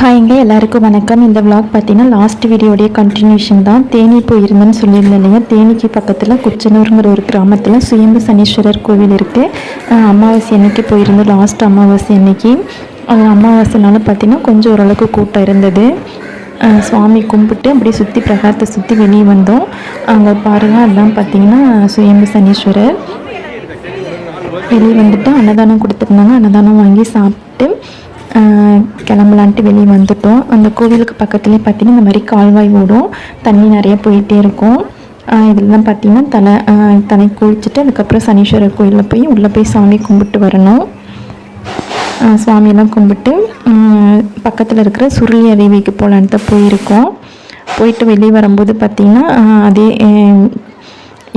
ஹாய்ங்க எல்லாருக்கும் வணக்கம். இந்த விளாக் பார்த்தீங்கன்னா லாஸ்ட் வீடியோடைய கண்டினியூஷன் தான். தேனி போயிருந்தேன்னு சொல்லியிருந்தேன் இல்லையா? தேனிக்கு பக்கத்தில் குச்சனூருங்கிற ஒரு கிராமத்தில் சுயம்பு சனீஸ்வரர் கோவில் இருக்குது அமாவாசை அன்னைக்கு போயிருந்தோம் லாஸ்ட் அமாவாசை அன்னைக்கு. அமாவாசைனால பார்த்தீங்கன்னா கொஞ்சம் ஓரளவுக்கு கூட்டம் இருந்தது. சுவாமி கும்பிட்டு அப்படியே சுற்றி பிரகாரத்தை சுற்றி வெளியே வந்தோம். அங்கே பாருங்கள் அதெல்லாம் பார்த்தீங்கன்னா சுயம்பு சனீஸ்வரர். வெளியே வந்துட்டு அன்னதானம் கொடுத்துருந்தாங்க. அன்னதானம் வாங்கி சாப்பிட்டு கிளம்பலான்ட்டு வெளியே வந்துட்டோம். அந்த கோவிலுக்கு பக்கத்துலேயே பார்த்தீங்கன்னா இந்த மாதிரி கால்வாய் ஓடும். தண்ணி நிறைய போயிட்டே இருக்கும். இதில் தான் பார்த்தீங்கன்னா தலை தலை குளிச்சுட்டு அதுக்கப்புறம் சனீஸ்வரர் கோயிலில் போய் உள்ளே போய் சாமி கும்பிட்டு வரணும். சுவாமியெல்லாம் கும்பிட்டு பக்கத்தில் இருக்கிற சுருளி அருவிக்கு போகலான்ட்டு தான் போயிருக்கோம். போயிட்டு வெளியே வரும்போது பார்த்திங்கன்னா அதே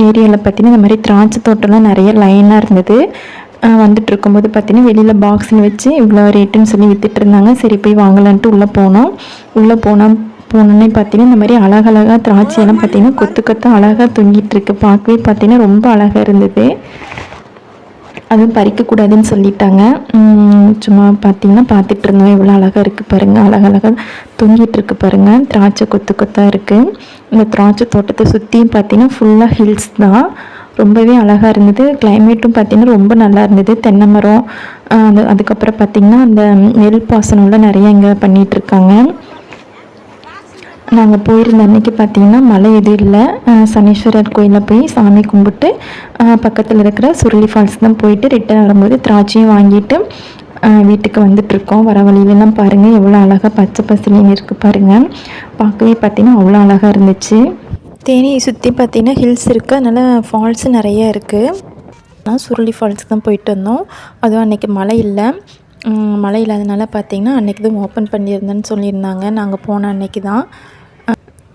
ஏரியாவில் பார்த்தீங்கன்னா இந்த மாதிரி திராட்சை தோட்டம்லாம் நிறைய லைனாக இருந்தது. வந்துட்டு இருக்கும்போது பார்த்தீங்கன்னா வெளியில் பாக்ஸில் வச்சு இவ்வளோ ரேட்டுன்னு சொல்லி வித்துட்டு இருந்தாங்க சரி போய் வாங்கலான்ட்டு உள்ளே போனோம். உள்ளே போனால் போனோன்னே பார்த்தீங்கன்னா இந்த மாதிரி அழகழகாக திராட்சையெல்லாம் பார்த்தீங்கன்னா கொத்து கொத்து அழகாக தொங்கிட்டு இருக்கு பார்க்கவே பார்த்தீங்கன்னா ரொம்ப அழகாக இருந்தது. அதுவும் பறிக்கக்கூடாதுன்னு சொல்லிட்டாங்க. சும்மா பார்த்தீங்கன்னா பார்த்துட்டு இருந்தோம். எவ்வளோ அழகாக இருக்குது பாருங்கள் அழகழகாக தொங்கிட்டு இருக்கு பாருங்கள் திராட்சை கொத்து கொத்தாக இருக்குது இந்த திராட்சை தோட்டத்தை சுற்றியும் பார்த்தீங்கன்னா ஃபுல்லாக ஹில்ஸ் தான். ரொம்பவே அழகாக இருந்தது. கிளைமேட்டும் பார்த்திங்கன்னா ரொம்ப நல்லா இருந்தது. தென்னை மரம் அது அதுக்கப்புறம் பார்த்திங்கன்னா அந்த நெல் பாசனம்லாம் நிறைய இங்கே பண்ணிகிட்ருக்காங்க நாங்கள் போயிருந்த அன்னைக்கு பார்த்தீங்கன்னா மழை எதுவும் இல்லை. சனீஸ்வரர் கோயிலில் போய் சாமி கும்பிட்டு பக்கத்தில் இருக்கிற சுருளி ஃபால்ஸ் தான் போயிட்டு ரிட்டர்ன் வரும்போது திராட்சையும் வாங்கிட்டு வீட்டுக்கு வந்துட்டுருக்கோம் வர வழியிலலாம் பாருங்கள் எவ்வளோ அழகாக பச்சை பசுலின்னு இருக்குது பாருங்கள் பார்க்கவே பார்த்தீங்கன்னா அவ்வளோ அழகாக இருந்துச்சு. தேனியை சுற்றி பார்த்தீங்கன்னா ஹில்ஸ் இருக்குது அதனால் ஃபால்ஸு நிறைய இருக்குது நான் சுருளி ஃபால்ஸ் தான் போயிட்டு வந்தோம். அதுவும் அன்றைக்கி மழை இல்லை. மழை இல்லாதனால பார்த்தீங்கன்னா அன்றைக்கி தான் ஓப்பன் பண்ணியிருந்தேன்னு சொல்லியிருந்தாங்க. நாங்கள் போன அன்றைக்கி தான்.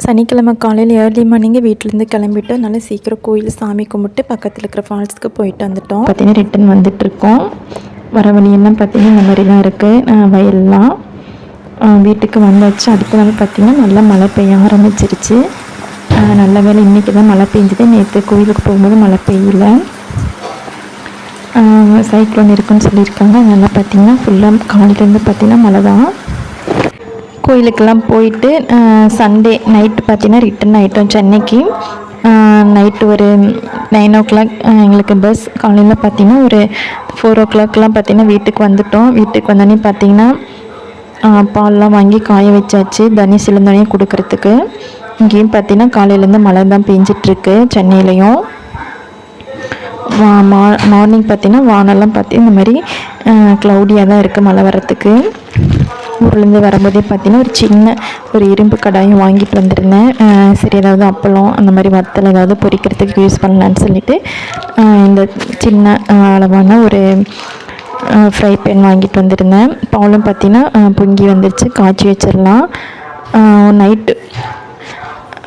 சனிக்கிழமை காலையில் ஏர்லி மார்னிங்கே வீட்டிலேருந்து கிளம்பிட்டு நல்லா சீக்கிரம் கோயில் சாமி கும்பிட்டு பக்கத்தில் இருக்கிற ஃபால்ஸ்க்கு போயிட்டு வந்துட்டோம். பார்த்தீங்கன்னா ரிட்டன் வந்துட்டுருக்கோம் வர வழியெல்லாம் பார்த்தீங்கன்னா இந்த மாதிரிலாம் இருக்குது வயல்லாம். வீட்டுக்கு வந்தாச்சு. அடுத்த நாள் பார்த்தீங்கன்னா நல்லா மழை பெய்ய ஆரம்பிச்சிருச்சு. நல்ல வேலை இன்றைக்கி தான் மழை பெஞ்சுது. நேற்று கோயிலுக்கு போகும்போது மழை பெய்யல. சைக்ளோன் இருக்குன்னு சொல்லியிருக்காங்க. அதனால் பார்த்தீங்கன்னா ஃபுல்லாக காலையிலேருந்து பார்த்திங்கன்னா மழை தான். கோயிலுக்கெல்லாம் போயிட்டு சண்டே நைட்டு பார்த்தீங்கன்னா ரிட்டன் ஆகிட்டோம் சென்னைக்கு. நைட்டு ஒரு நைன் ஓ கிளாக் எங்களுக்கு பஸ் காலையில் பார்த்தீங்கன்னா ஒரு ஃபோர் ஓ கிளாக்லாம் பார்த்திங்கன்னா வீட்டுக்கு வந்துட்டோம். வீட்டுக்கு வந்தோடனே பார்த்தீங்கன்னா பால்லாம் வாங்கி காய வச்சாச்சு. தனி சிலந்தோடனே கொடுக்கறதுக்கு. இங்கேயும் பார்த்தீங்கன்னா காலையிலேருந்து மழை தான் பெஞ்சிட்ருக்கு சென்னையிலையும். மா மார்னிங் பார்த்தீங்கன்னா வானெல்லாம் பார்த்து இந்த மாதிரி க்ளவுடியாக தான் இருக்குது மழை வர்றதுக்கு. ஊர்லேருந்து வரும்போதே பார்த்தீங்கன்னா ஒரு சின்ன ஒரு இரும்பு கடாயும் வாங்கிட்டு வந்திருந்தேன். சரி ஏதாவது அப்பளம் அந்த மாதிரி வத்தல் ஏதாவது பொரிக்கிறதுக்கு யூஸ் பண்ணலான்னு சொல்லிட்டு இந்த சின்ன அளவான ஒரு ஃப்ரை பேன் வாங்கிட்டு வந்திருந்தேன். பாலும் பார்த்தீங்கன்னா பொங்கி வந்துருச்சு காய்ச்சி வச்சிடலாம். நைட்டு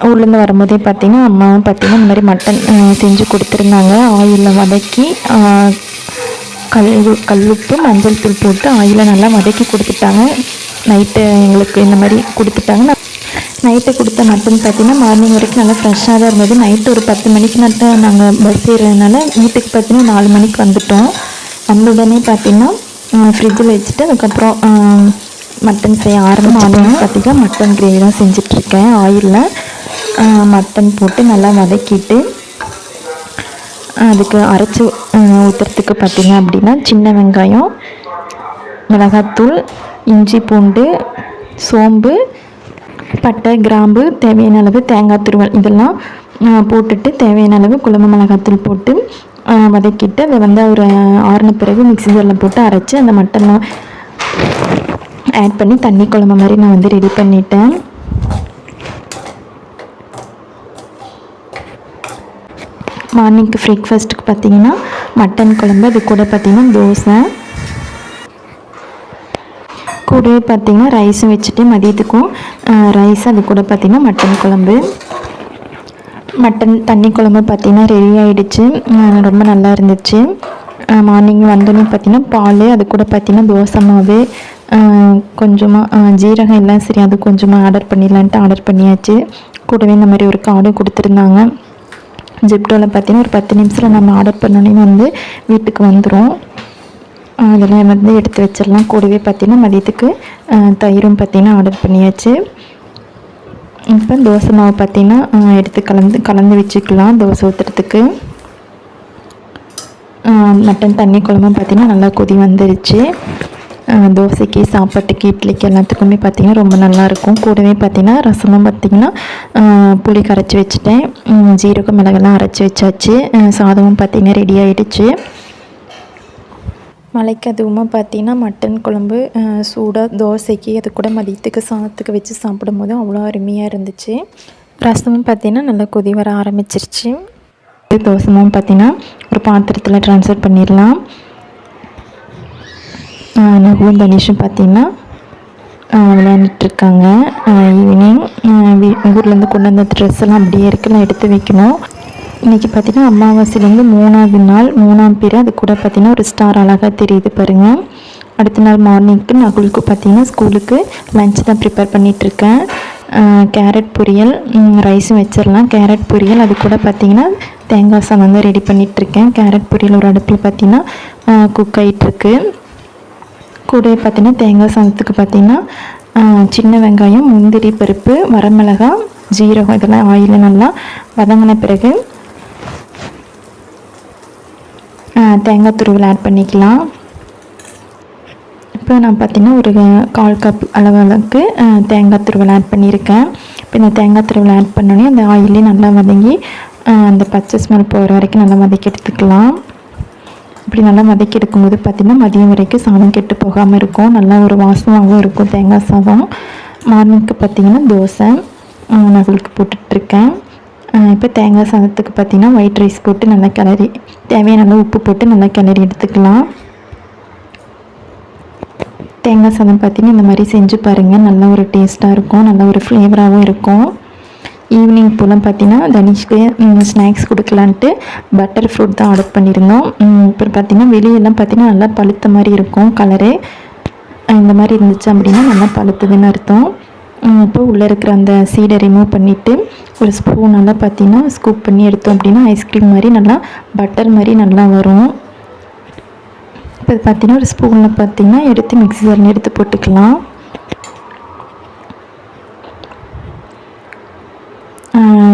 ஊர்லேருந்து வரும்போதே பார்த்தீங்கன்னா அம்மாவும் பார்த்தீங்கன்னா இந்த மாதிரி மட்டன் செஞ்சு கொடுத்துருந்தாங்க. ஆயிலில் வதக்கி கல் கல்லுப்பு மஞ்சள் தூள் போட்டு ஆயிலை நல்லா வதக்கி கொடுத்துட்டாங்க. நைட்டு எங்களுக்கு இந்த மாதிரி கொடுத்துட்டாங்க. நான் நைட்டு கொடுத்த மட்டன் பார்த்தீங்கன்னா மார்னிங் வரைக்கும் நல்லா ஃப்ரெஷ்ஷாக தான் இருந்தது. நைட்டு ஒரு பத்து மணிக்கு நட்டு நாங்கள் பஸ் ஏறுறதுனால வீட்டுக்கு பார்த்தீங்கன்னா நாலு மணிக்கு வந்துட்டோம். வந்த உடனே பார்த்தீங்கன்னா ஃப்ரிட்ஜில் வச்சுட்டு அதுக்கப்புறம் மட்டன் செய்ய ஆரம்பிச்சிட்டோம். பார்த்தீங்கன்னா மட்டன் கிரேவி தான் செஞ்சிட்ருக்கேன் ஆயிலில் மட்டன் போட்டு நல்லா வதக்கிட்டு அதுக்கு அரைச்சி ஊற்றுறதுக்கு பார்த்தீங்க அப்படின்னா சின்ன வெங்காயம் மிளகாத்தூள் இஞ்சி பூண்டு சோம்பு பட்டை கிராம்பு தேவையான அளவு தேங்காய் துருவல் இதெல்லாம் போட்டுட்டு தேவையான அளவு குழம்பு மிளகாத்தூள் போட்டு வதக்கிட்டு அதை வந்து ஒரு ஆறுன பிறகு மிக்ஸி ஜாரில் போட்டு அரைச்சி அந்த மட்டன்லாம் ஆட் பண்ணி தண்ணி குழம்பு மாதிரி நான் வந்து ரெடி பண்ணிட்டேன். மார்னிங்க்கு பிரேக்ஃபாஸ்ட்டுக்கு பார்த்தீங்கன்னா மட்டன் குழம்பு அது கூட பார்த்தீங்கன்னா தோசை. கூடவே பார்த்தீங்கன்னா ரைஸும் வச்சுட்டு மதியத்துக்கும் ரைஸ் அது கூட பார்த்திங்கன்னா மட்டன் குழம்பு. மட்டன் தண்ணி குழம்பு பார்த்தீங்கன்னா ரெடி ஆகிடுச்சு ரொம்ப நல்லா இருந்துச்சு. மார்னிங் வந்தோடனே பார்த்தீங்கன்னா பால் அது கூட பார்த்தீங்கன்னா தோசை மாவு கொஞ்சமாக ஜீரகம் எல்லாம் சரி அது கொஞ்சமாக ஆர்டர் பண்ணிடலான்ட்டு ஆர்டர் பண்ணியாச்சு. கூடவே இந்த மாதிரி ஒரு கார்டு கொடுத்துருந்தாங்க. ஜிப்டோவில் பார்த்தீங்கன்னா ஒரு பத்து நிமிஷத்தில் நம்ம ஆர்டர் பண்ணோன்னே வந்து வீட்டுக்கு வந்துடும் அதெல்லாம் வந்து எடுத்து வச்சிடலாம். கூடவே பார்த்தீங்கன்னா மதியத்துக்கு தயிரும் பார்த்தீங்கன்னா ஆர்டர் பண்ணியாச்சு. இப்போ தோசை மாவு பார்த்தீங்கன்னா எடுத்து கலந்து கலந்து வச்சுக்கலாம் தோசை ஊற்றுறதுக்கு மட்டன் தண்ணி குழம்பும் பார்த்தீங்கன்னா நல்லா கொதி வந்துருச்சு. தோசைக்கு சாப்பாட்டுக்கு இட்லிக்கு எல்லாத்துக்குமே பார்த்தீங்கன்னா ரொம்ப நல்லாயிருக்கும். கூடவே பார்த்திங்கன்னா ரசமும் பார்த்தீங்கன்னா புளி கரைச்சி வச்சுட்டேன். ஜீரகம் மிளகெல்லாம் அரைச்சி வச்சாச்சு. சாதமும் பார்த்திங்கன்னா ரெடி ஆகிடுச்சு மலைக்கு அதுவுமா பார்த்தீங்கன்னா மட்டன் குழம்பு சூடாக தோசைக்கு அது கூட மதியத்துக்கு சாதத்துக்கு வச்சு சாப்பிடும்போது அவ்வளோ அருமையாக இருந்துச்சு. ரசமும் பார்த்தீங்கன்னா நல்லா கொதி வர ஆரம்பிச்சிருச்சு. தோசமும் பார்த்திங்கன்னா ஒரு பாத்திரத்தில் ட்ரான்ஸ்ஃபர் பண்ணிடலாம். நகுவும் தனிஷும் பார்த்தீங்கன்னா விளையாண்டுட்ருக்காங்க. ஈவினிங் ஊர்லேருந்து கொண்டு வந்த ட்ரெஸ் எல்லாம் அப்படியே இருக்குலாம் எடுத்து வைக்கணும். இன்றைக்கி பார்த்தீங்கன்னா அமாவாசையிலேருந்து மூணாவது நாள் மூணாம் பேர் அது கூட பார்த்தீங்கன்னா ஒரு ஸ்டார் அழகாக தெரியுது பாருங்கள் அடுத்த நாள் மார்னிங்க்கு நகுலுக்கு பார்த்தீங்கன்னா ஸ்கூலுக்கு லஞ்ச் தான் ப்ரிப்பேர் பண்ணிகிட்ருக்கேன் கேரட் பொரியல் ரைஸும் வச்சிடலாம். கேரட் பொரியல் அது கூட பார்த்தீங்கன்னா தேங்காய் சாதம் வந்து ரெடி பண்ணிகிட்ருக்கேன் கேரட் பொரியல் ஒரு அடுப்பில் பார்த்தீங்கன்னா குக் ஆகிட்டுருக்கு கூடவே பார்த்தீங்கன்னா தேங்காய் சாதத்துக்கு பார்த்தீங்கன்னா சின்ன வெங்காயம் முந்திரி பருப்பு வரமிளகாய் ஜீரகம் இதெல்லாம் ஆயில் நல்லா வதங்கின பிறகு தேங்காய் துருவில் ஆட் பண்ணிக்கலாம். இப்போ நான் பார்த்தீங்கன்னா ஒரு கால் கப் அளவு அளவுக்கு தேங்காய் துருவல் ஆட் பண்ணியிருக்கேன். இப்போ இந்த தேங்காய் துருவல் ஆட் பண்ணோடனே அந்த ஆயிலே நல்லா வதங்கி அந்த பச்சை ஸ்மெல் போகிற வரைக்கும் நல்லா வதக்கி எடுத்துக்கலாம். இப்படி நல்லா மதக்கி எடுக்கும்போது பார்த்திங்கன்னா மதியம் வரைக்கும் சாதம் கெட்டு போகாமல் இருக்கும். நல்லா ஒரு வாசமாகவும் இருக்கும் தேங்காய் சாதம். மார்னிங்க்கு பார்த்திங்கன்னா தோசை ஆஹ், நகுலுக்கு போட்டுட்ருக்கேன். இப்போ தேங்காய் சாதத்துக்கு பார்த்திங்கன்னா ஒயிட் ரைஸ் போட்டு நல்லா கிளறி தேவையான அளவு உப்பு போட்டு நல்லா கிளறி எடுத்துக்கலாம். தேங்காய் சாதம் பார்த்தீங்கன்னா இந்த மாதிரி செஞ்சு பாருங்கள் நல்ல ஒரு டேஸ்ட்டாக இருக்கும். நல்ல ஒரு ஃப்ளேவராகவும் இருக்கும். ஈவினிங் போல் பார்த்தீங்கன்னா தனிஷ்க்கு ஸ்நாக்ஸ் கொடுக்கலான்ட்டு பட்டர் ஃப்ரூட் தான் ஆர்டர் பண்ணியிருந்தோம் அப்புறம் பார்த்தீங்கன்னா வெளியெல்லாம் பார்த்தீங்கன்னா நல்லா பழுத்த மாதிரி இருக்கும் கலரு இந்த மாதிரி இருந்துச்சு அப்படின்னா நல்லா பழுத்ததுன்னு அர்த்தம். இப்போ உள்ளே இருக்கிற அந்த சீடை ரிமூவ் பண்ணிவிட்டு ஒரு ஸ்பூன் நல்லா பார்த்தீங்கன்னா ஸ்கூப் பண்ணி எடுத்தோம் அப்படின்னா ஐஸ்கிரீம் மாதிரி நல்லா பட்டர் மாதிரி நல்லா வரும். இப்போ பார்த்தீங்கன்னா ஒரு ஸ்பூனில் பார்த்தீங்கன்னா எடுத்து மிக்ஸி எடுத்து போட்டுக்கலாம்.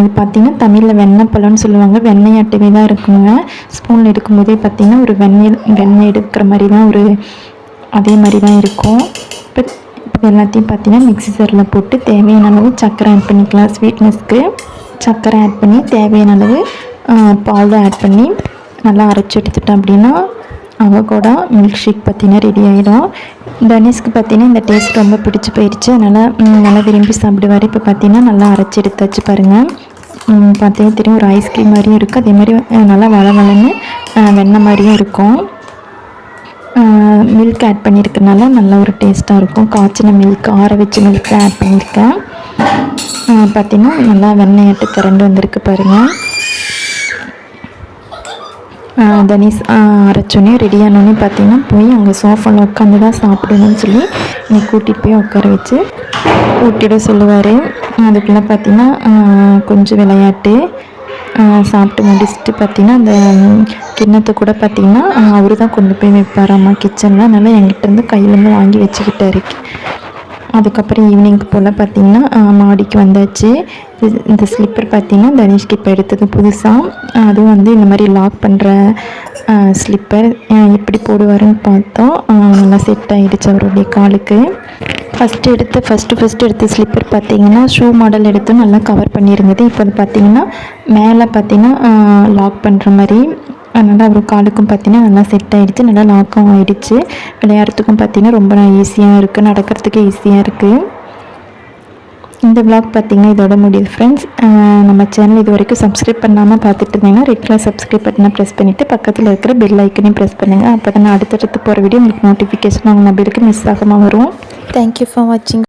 இது பார்த்தீங்கன்னா தமிழில் வெண்ணெய் பழம்னு சொல்லுவாங்க. வெண்ணெய் அட்டவே தான் இருக்குங்க. ஸ்பூனில் எடுக்கும்போதே பார்த்தீங்கன்னா ஒரு வெண்ணெய் வெண்ணெய் எடுக்கிற மாதிரி தான் ஒரு அதே மாதிரி தான் இருக்கும். இப்போ இப்போ எல்லாத்தையும் பார்த்தீங்கன்னா மிக்ஸி ஜாரில் போட்டு தேவையான அளவு சர்க்கரை ஆட் பண்ணிக்கலாம். ஸ்வீட்னஸ்க்கு சர்க்கரை ஆட் பண்ணி தேவையான அளவு பால் ஆட் பண்ணி நல்லா அரைச்சி எடுத்துட்டோம் அப்படின்னா அவகோடா மில்க் ஷேக் பார்த்தீங்கன்னா ரெடி ஆகிடும் தனிஷ்க்கு பார்த்தீங்கன்னா இந்த டேஸ்ட் ரொம்ப பிடிச்சி போயிடுச்சு அதனால் நல்லா விரும்பி சாப்பிடுவார். இப்போ பார்த்தீங்கன்னா நல்லா அரைச்சி எடுத்தாச்சு பாருங்கள் பார்த்தீங்கன்னா தெரியும் ஒரு ஐஸ்கிரீம் மாதிரியும் இருக்குது அதே மாதிரி நல்லா வள வளன்னு வெண்ணெய் மாதிரியும் இருக்கும். மில்க் ஆட் பண்ணியிருக்கனால நல்ல ஒரு டேஸ்ட்டாக இருக்கும். காய்ச்சின மில்க் ஆற வச்ச மில்க் ஆட் பண்ணியிருக்கேன். பார்த்திங்கன்னா பார்த்தீங்கன்னா நல்லா வெண்ணெயாட்டு திரண்டு வந்திருக்கு பாருங்கள் தனிஷ் அரைச்சோன்னே ரெடி ஆனோடனே பார்த்தீங்கன்னா போய் அங்கே சோஃபாவில் உட்காந்து தான் சாப்பிடணும்னு சொல்லி நீ கூட்டிகிட்டு போய் உட்கார வச்சு ஊட்டிட சொல்லுவார். அதுக்குள்ளே பார்த்தீங்கன்னா கொஞ்சம் விளையாட்டு சாப்பிட்டு முடிச்சுட்டு பார்த்தீங்கன்னா அந்த கிண்ணத்தை கூட பார்த்தீங்கன்னா அவரு தான் கொண்டு போய் வைப்பாராம்மா கிச்சனில் அதனால் என்கிட்டேருந்து கையிலேருந்து வாங்கி வச்சுக்கிட்டே இருக்கு அதுக்கப்புறம் ஈவினிங்க்கு போல் பார்த்திங்கன்னா மாடிக்கு வந்தாச்சு. இந்த ஸ்லிப்பர் பார்த்திங்கன்னா தனுஷ்க்கு இப்போ எடுத்தது புதுசாக அதுவும் வந்து இந்த மாதிரி லாக் பண்ணுற ஸ்லிப்பர் எப்படி போடுவாருன்னு பார்த்தோம். நல்லா செட் ஆகிடுச்சு அவருடைய காலுக்கு. ஃபஸ்ட்டு எடுத்த ஃபஸ்ட்டு ஃபஸ்ட்டு எடுத்த ஸ்லிப்பர் பார்த்தீங்கன்னா ஷூ மாடல் எடுத்து நல்லா கவர் பண்ணியிருந்தது. இப்போ அது பார்த்தீங்கன்னா மேலே பார்த்தீங்கன்னா லாக் பண்ணுற மாதிரி. அதனால் அவர் காலுக்கும் பார்த்தீங்கன்னா நல்லா செட் ஆகிடுச்சு நல்லா லாக்கும் ஆகிடுச்சு விளையாடுறதுக்கும் பார்த்தீங்கன்னா ரொம்ப ஈஸியாக இருக்குது நடக்கிறதுக்கு ஈஸியாக இருக்குது இந்த விளாக் பார்த்தீங்கன்னா இதோட முடியுது ஃப்ரெண்ட்ஸ் நம்ம சேனல் இது வரைக்கும் சப்ஸ்கிரைப் பண்ணாமல் பார்த்துட்டு இருந்தீங்கன்னா ரெட் கலர் சப்ஸ்கிரைப் பட்டனை ப்ரெஸ் பண்ணிவிட்டு பக்கத்தில் இருக்கிற பெல் ஐக்கனையும் ப்ரெஸ் பண்ணுங்கள் அப்போ தான் அடுத்தடுத்து போகிற வீடியோ உங்களுக்கு நோட்டிஃபிகேஷன் உங்கள் மொபைலுக்கு மிஸ் ஆகாமல் வரும். தேங்க்யூ ஃபார் வாட்சிங்